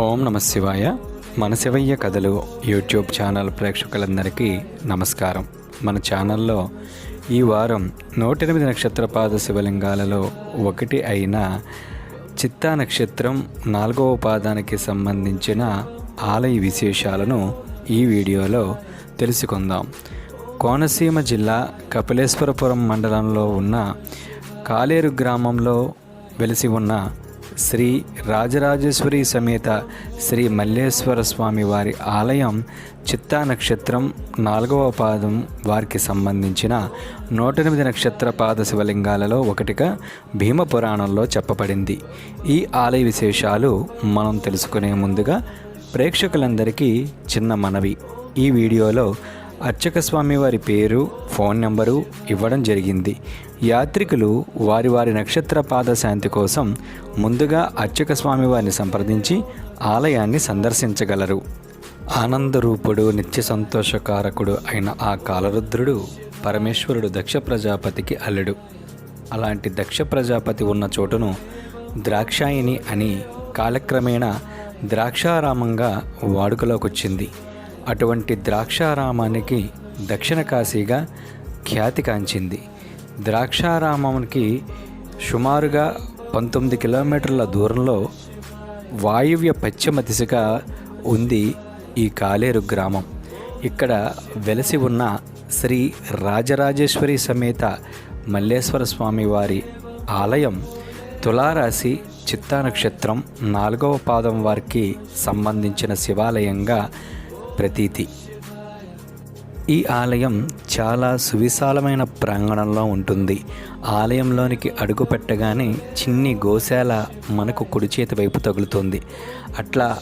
ఓం నమ శివాయ. మన శివయ్య కథలు యూట్యూబ్ ఛానల్ ప్రేక్షకులందరికీ నమస్కారం. మన ఛానల్లో ఈ వారం నూట ఎనిమిది నక్షత్రపాద శివలింగాలలో ఒకటి అయిన చిత్తా నక్షత్రం నాలుగవ పాదానికి సంబంధించిన ఆలయ విశేషాలను ఈ వీడియోలో తెలుసుకుందాం. కోనసీమ జిల్లా కపిలేశ్వరపురం మండలంలో ఉన్న కాలేరు గ్రామంలో వెలిసి ఉన్న శ్రీ రాజరాజేశ్వరి సమేత శ్రీ మల్లేశ్వర స్వామి వారి ఆలయం చిత్తా నక్షత్రం నాలుగవ పాదం వారికి సంబంధించిన నూట ఎనిమిది నక్షత్ర పాద శివలింగాలలో ఒకటిగా భీమ పురాణంలో చెప్పబడింది. ఈ ఆలయ విశేషాలు మనం తెలుసుకునే ముందుగా ప్రేక్షకులందరికీ చిన్న మనవి. ఈ వీడియోలో అర్చక స్వామి వారి పేరు ఫోన్ నెంబరు ఇవ్వడం జరిగింది. యాత్రికులు వారి వారి నక్షత్ర పాద శాంతి కోసం ముందుగా అర్చక స్వామి వారిని సంప్రదించి ఆలయాన్ని సందర్శించగలరు. ఆనందరూపుడు నిత్య సంతోషకారకుడు అయిన ఆ కాలరుద్రుడు పరమేశ్వరుడు దక్ష ప్రజాపతికి అల్లుడు. అలాంటి దక్ష ప్రజాపతి ఉన్న చోటును ద్రాక్షాయిని అని కాలక్రమేణా ద్రాక్షారామంగా వాడుకలోకి వచ్చింది అటువంటి ద్రాక్షారామానికి దక్షిణ కాశీగా ఖ్యాతి కాంచింది. ద్రాక్షారామానికి సుమారుగా పంతొమ్మిది కిలోమీటర్ల దూరంలో వాయువ్య పశ్చిమ దిశగా ఉంది ఈ కాలేరు గ్రామం. ఇక్కడ వెలసి ఉన్న శ్రీ రాజరాజేశ్వరి సమేత మల్లేశ్వర స్వామి వారి ఆలయం తులారాశి చిత్తా నక్షత్రం నాలుగవ పాదం వారికి సంబంధించిన శివాలయంగా ప్రతీతి. ఈ ఆలయం చాలా సువిశాలమైన ప్రాంగణంలో ఉంటుంది. ఆలయంలోనికి అడుగు పెట్టగానే చిన్ని గోశాల మనకు కుడి చేతి వైపు తగులుతుంది. అట్లా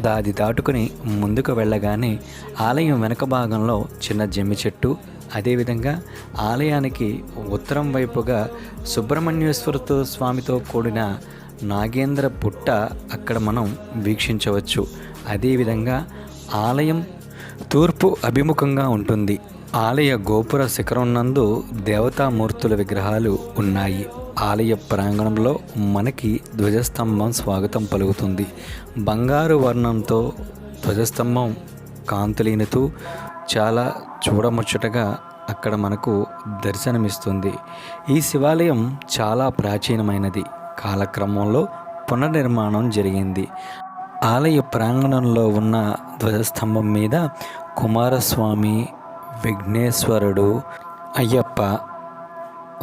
దాది దాటుకుని ముందుకు వెళ్ళగానే ఆలయం వెనక భాగంలో చిన్న జమ్మి చెట్టు అదేవిధంగా ఆలయానికి ఉత్తరం వైపుగా సుబ్రహ్మణ్యేశ్వరతో స్వామితో కూడిన నాగేంద్ర పుట్ట అక్కడ మనం వీక్షించవచ్చు. అదేవిధంగా ఆలయం తూర్పు అభిముఖంగా ఉంటుంది. ఆలయ గోపుర శిఖరం నందు దేవతామూర్తుల విగ్రహాలు ఉన్నాయి. ఆలయ ప్రాంగణంలో మనకి ధ్వజస్తంభం స్వాగతం పలుకుతుంది. బంగారు వర్ణంతో ధ్వజస్తంభం కాంతులీనుతూ చాలా చూడముచ్చటగా అక్కడ మనకు దర్శనమిస్తుంది. ఈ శివాలయం చాలా ప్రాచీనమైనది. కాలక్రమంలో పునర్నిర్మాణం జరిగింది. ఆలయ ప్రాంగణంలో ఉన్న ధ్వజస్తంభం మీద కుమారస్వామి విఘ్నేశ్వరుడు అయ్యప్ప.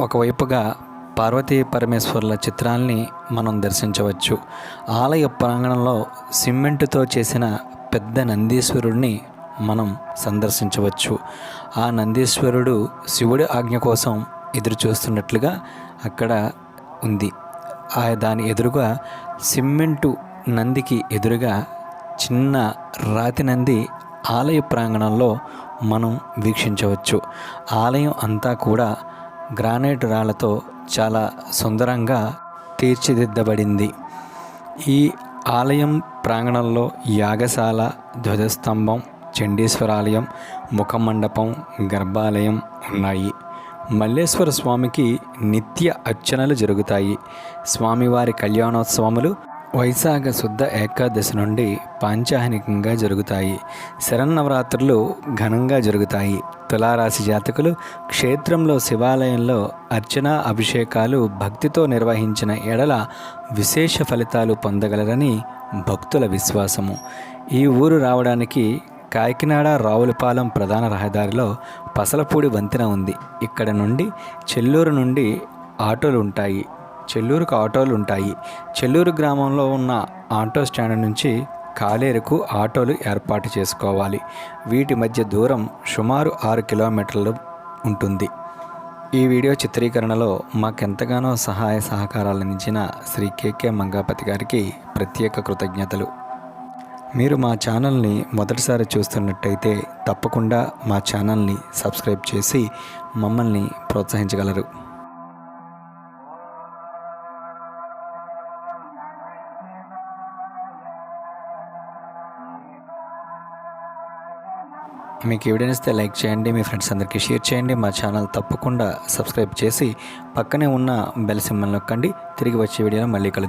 ఒకవైపుగా పార్వతీ పరమేశ్వరుల చిత్రాల్ని మనం దర్శించవచ్చు. ఆలయ ప్రాంగణంలో సిమెంటుతో చేసిన పెద్ద నందీశ్వరుడిని మనం సందర్శించవచ్చు. ఆ నందీశ్వరుడు శివుడి ఆజ్ఞ కోసం ఎదురు చూస్తున్నట్లుగా అక్కడ ఉంది. ఆ దాని ఎదురుగా సిమెంటు నందికి ఎదురుగా చిన్న రాతి నంది ఆలయ ప్రాంగణంలో మనం వీక్షించవచ్చు. ఆలయం అంతా కూడా గ్రానైట్ రాళ్ళతో చాలా సుందరంగా తీర్చిదిద్దబడింది. ఈ ఆలయం ప్రాంగణంలో యాగశాల ధ్వజస్తంభం చండీశ్వరాలయం ముఖమండపం గర్భాలయం ఉన్నాయి. మల్లేశ్వర స్వామికి నిత్య అర్చనలు జరుగుతాయి. స్వామివారి కళ్యాణోత్సవములు వైశాఖ శుద్ధ ఏకాదశి నుండి పాంచాహనికంగా జరుగుతాయి. శరన్నవరాత్రులు ఘనంగా జరుగుతాయి. తులారాశి జాతకులు క్షేత్రంలో శివాలయంలో అర్చన అభిషేకాలు భక్తితో నిర్వహించిన ఎడల విశేష ఫలితాలు పొందగలరని భక్తుల విశ్వాసము. ఈ ఊరు రావడానికి కాకినాడ రావులపాలెం ప్రధాన రహదారిలో పసలపూడి వంతెన ఉంది. ఇక్కడ నుండి చెల్లూరు నుండి ఆటోలు ఉంటాయి. చెల్లూరుకు ఆటోలు ఉంటాయి. చెల్లూరు గ్రామంలో ఉన్న ఆటో స్టాండ్ నుంచి కాలేరుకు ఆటోలు ఏర్పాటు చేసుకోవాలి. వీటి మధ్య దూరం సుమారు ఆరు కిలోమీటర్లు ఉంటుంది. ఈ వీడియో చిత్రీకరణలో మాకెంతగానో సహాయ సహకారాలు అందించిన శ్రీ కేకే మంగాపతి గారికి ప్రత్యేక కృతజ్ఞతలు. మీరు మా ఛానల్ని మొదటిసారి చూస్తున్నట్టయితే తప్పకుండా మా ఛానల్ని సబ్స్క్రైబ్ చేసి మమ్మల్ని ప్రోత్సహించగలరు. మీకు ఎవిడెన్స్ లైక్ చేయండి మీ ఫ్రెండ్స్ అందరికీ షేర్ చేయండి మా ఛానల్ తప్పకుండా సబ్స్క్రైబ్ చేసి పక్కనే ఉన్న బెల్ సింబల్ నొక్కండి. తిరిగి వచ్చే వీడియోలో మళ్ళీ కలుద్దాం.